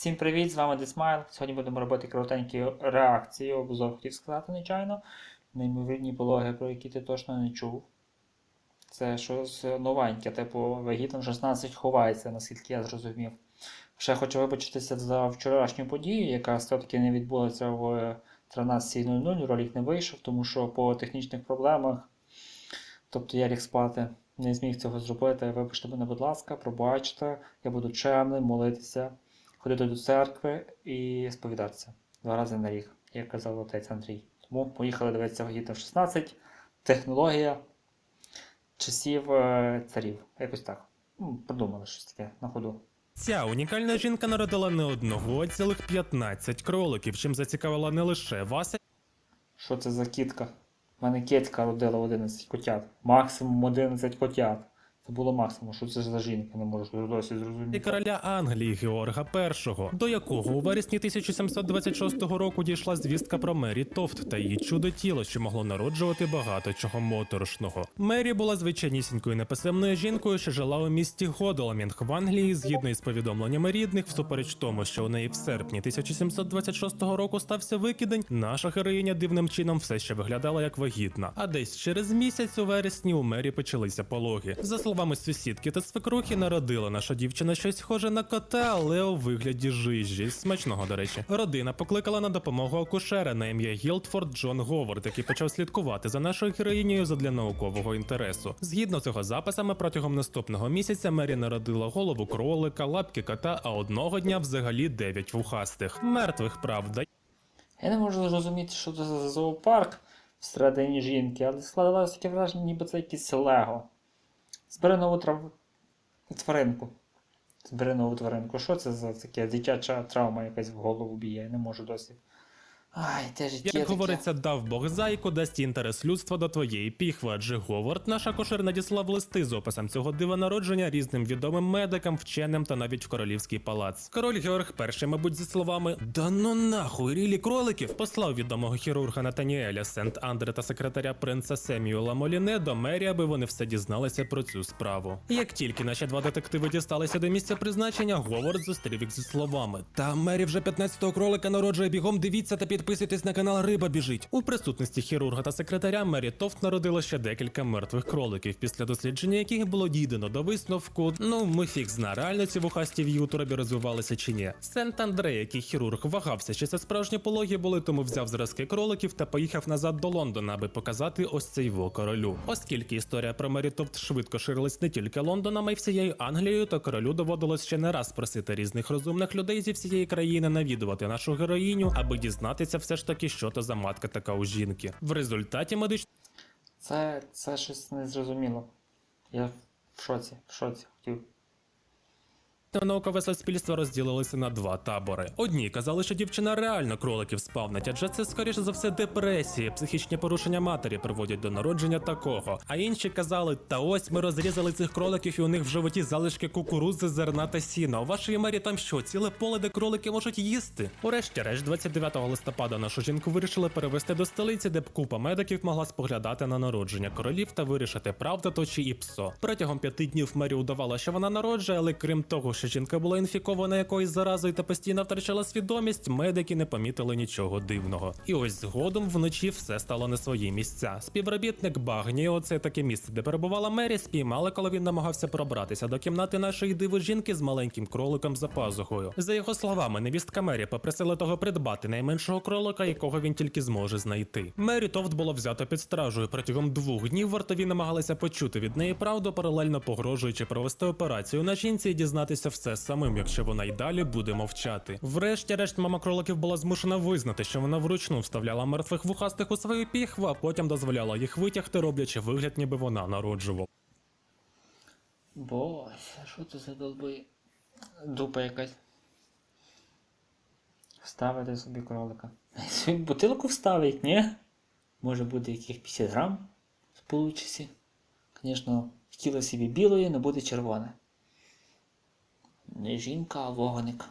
Всім привіт, з вами Десмайл. Сьогодні будемо робити коротенькі реакції, обзор хотів сказати, нечайно. Неймовірні пологи, про які ти точно не чув. Це щось новеньке, типу вагітом 16 ховається, наскільки я зрозумів. Ще хочу вибачитися за вчорашню подію, яка все-таки не відбулася в 13.00. Ролик не вийшов, тому що по технічних проблемах, тобто я ліг спати, не зміг цього зробити. Вибачте мене, будь ласка, пробачте, я буду чемним, молитися ходити до церкви і сповідатися два рази на рік, як казав отець Андрій. Тому поїхали дивитися вагітно 16. Технологія часів е, царів. Якось так. Ну, Придумали щось таке на ходу. Ця унікальна жінка народила не одного, а цілих 15 кроликів, чим зацікавила не лише вас, Що це за кітка? У мене кітка родила 11 котят. Максимум 11 котят. Це було максимум. Що це за жінка? Не можу досі і зрозуміти. короля Англії Георга І, до якого у вересні 1726 року дійшла звістка про Мері Тофт та її чудо тіло, що могло народжувати багато чого моторошного. Мері була звичайнісінькою неписемною жінкою, що жила у місті Годоламінг в Англії, згідно із повідомленнями рідних, всупереч тому, що у неї в серпні 1726 року стався викидень. Наша героїня дивним чином все ще виглядала як вагітна. А десь через місяць у вересні у Мері почалися пологи. За словами сусідки та свекрухи, народила наша дівчина щось схоже на кота, але у вигляді жижі. Смачного, до речі. Родина покликала на допомогу акушера на ім'я Гілдфорд Джон Говард, який почав слідкувати за нашою героїнею задля наукового інтересу. Згідно з його записами, протягом наступного місяця Мері народила голову кролика, лапки кота, а одного дня взагалі дев'ять вухастих. Мертвих, правда. Я не можу зрозуміти, що це за зоопарк всередині жінки, але складалося таке враження, ніби це якийсь лего. Збери нову трав... тваринку. Збери нову тваринку. Що це за таке дитяча травма якась в голову б'є? Не можу досі. Ай, те життя. Як таке. говориться, дав Бог зайку, дасть інтерес людства до твоєї піхви, адже Говард, наш акушер, надіслав листи з описом цього дива народження різним відомим медикам, вченим та навіть в королівський палац. Король Георг І, мабуть, зі словами Да ну нахуй, рілі кроликів послав відомого хірурга Натаніеля Сент Андре та секретаря принца Семюела Моліне до мері, аби вони все дізналися про цю справу. Як тільки наші два детективи дісталися до місця призначення, Говард зустрів їх зі словами: Та мері вже 15-го кролика народжує бігом. Дивіться та підписуйтесь на канал Риба біжить. У присутності хірурга та секретаря Мері Тофт народила ще декілька мертвих кроликів, після дослідження яких було дійдено до висновку. Ну, ми фіг зна, реально ці вухасті в її розвивалися чи ні. Сент Андре, який хірург вагався, чи це справжні пологи були, тому взяв зразки кроликів та поїхав назад до Лондона, аби показати ось цей во королю. Оскільки історія про Мері Тофт швидко ширилась не тільки Лондоном, а й всією Англією, то королю доводилось ще не раз просити різних розумних людей зі всієї країни навідувати нашу героїню, аби дізнатися все ж таки, що то за матка така у жінки. В результаті медичний Це, це щось незрозуміло. Я в шоці, в шоці хотів. Наукове суспільство розділилося на два табори. Одні казали, що дівчина реально кроликів спавнить, адже це скоріше за все депресії, психічні порушення матері приводять до народження такого. А інші казали, та ось ми розрізали цих кроликів, і у них в животі залишки кукурузи, зерна та сіна. У вашій мері там що, ціле поле, де кролики можуть їсти? Урешті-решт, 29 листопада нашу жінку вирішили перевести до столиці, де б купа медиків могла споглядати на народження королів та вирішити, правда то чи іпсо. Протягом п'яти днів Мері удавала, що вона народжує, але крім того, що жінка була інфікована якоюсь заразою та постійно втрачала свідомість, медики не помітили нічого дивного. І ось згодом вночі все стало на свої місця. Співробітник Багні, оце таке місце, де перебувала Мері, спіймали, коли він намагався пробратися до кімнати нашої диви жінки з маленьким кроликом за пазухою. За його словами, невістка Мері попросила того придбати найменшого кролика, якого він тільки зможе знайти. Мері Товт було взято під стражею. Протягом двох днів вартові намагалися почути від неї правду, паралельно погрожуючи провести операцію на жінці і дізнатися все самим, якщо вона й далі буде мовчати. Врешті-решт, мама кроликів була змушена визнати, що вона вручну вставляла мертвих вухастих у свою піхву, а потім дозволяла їх витягти, роблячи вигляд, ніби вона народжувала. Боже, що це за долби? Дупа якась. Вставити собі кролика. Бутилку вставить, ні? Може буде яких 50 грам в получці. Звісно, хотілося собі білої, не буде червоне. Не жінка, а вогник.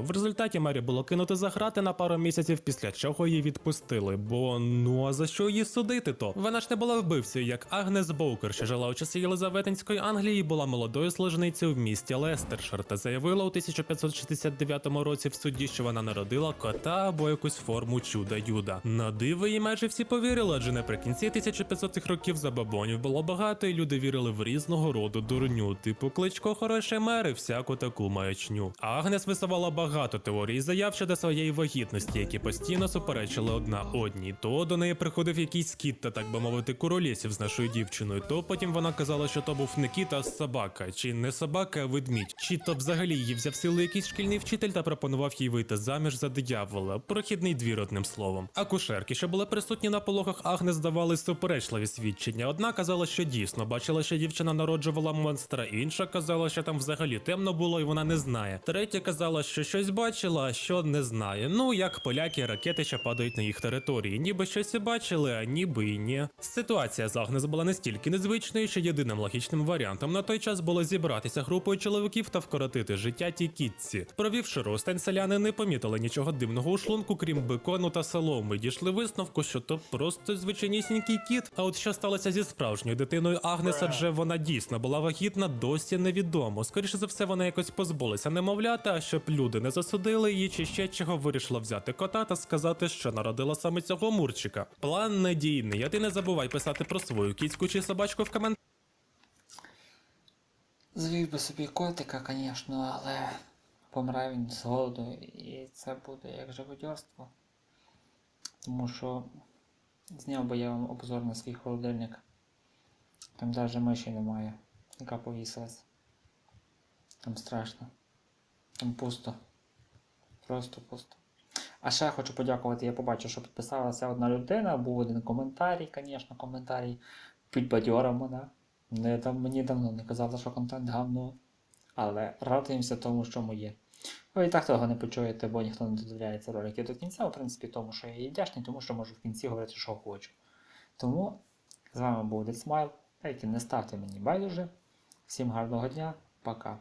В результаті Мері було кинуто за грати на пару місяців, після чого її відпустили. Бо ну а за що її судити то? Вона ж не була вбивцею, як Агнес Боукер, що жила у часи Єлизаветинської Англії, і була молодою служницею в місті Лестершир та заявила у 1569 році в суді, що вона народила кота або якусь форму чуда Юда. На диво їй майже всі повірили, адже наприкінці 1500-х років забабонів було багато, і люди вірили в різного роду дурню, типу кличко хороше мери, всяку таку маячню. Агнес висувала багато теорій і заяв щодо своєї вагітності, які постійно суперечили одна одній. То до неї приходив якийсь кіт та так би мовити куролєсів з нашою дівчиною. То потім вона казала, що то був не кіт, а собака, чи не собака, а ведмідь. Чи то взагалі її взяв силу якийсь шкільний вчитель та пропонував їй вийти заміж за диявола, прохідний двір одним словом. Акушерки, що були присутні на пологах Агнес, давали суперечливі свідчення. Одна казала, що дійсно бачила, що дівчина народжувала монстра, інша казала, що там взагалі темно було і вона не знає. Третя казала, що щось бачила, а що не знає. Ну як поляки, ракети, що падають на їх території, ніби щось і бачили, а ніби і ні. Ситуація з Агнес була настільки незвичною, що єдиним логічним варіантом на той час було зібратися групою чоловіків та вкоротити життя тій кітці. Провівши розстань, селяни не помітили нічого дивного у шлунку, крім бекону та соломи. Дійшли висновку, що то просто звичайнісінький кіт. А от що сталося зі справжньою дитиною Агнес, адже вона дійсно була вагітна, досі невідомо. Скоріше за все, вона якось позбулася немовлята, а щоб люди не засудили її, чи ще чого вирішила взяти кота та сказати, що народила саме цього мурчика. План надійний, а ти не забувай писати про свою кіцьку чи собачку в коментарях. Звів би собі котика, звісно, але помре він з голоду, і це буде як живодьорство. Тому що зняв би я вам обзор на свій холодильник. Там навіть миші немає, яка повісилась. Там страшно. Там пусто. Просто пусто. А ще хочу подякувати, я побачив, що підписалася одна людина, був один коментарій, звісно, коментарій підбадьорив мене. Не, там, мені давно не казали, що контент гавно, але радуємося тому, що ми є. Ви і так того не почуєте, бо ніхто не додивляється ролики до кінця, в принципі, тому що я їй вдячний, тому що можу в кінці говорити, що хочу. Тому з вами був Децмайл. Дайте не ставте мені байдуже. Всім гарного дня, пока.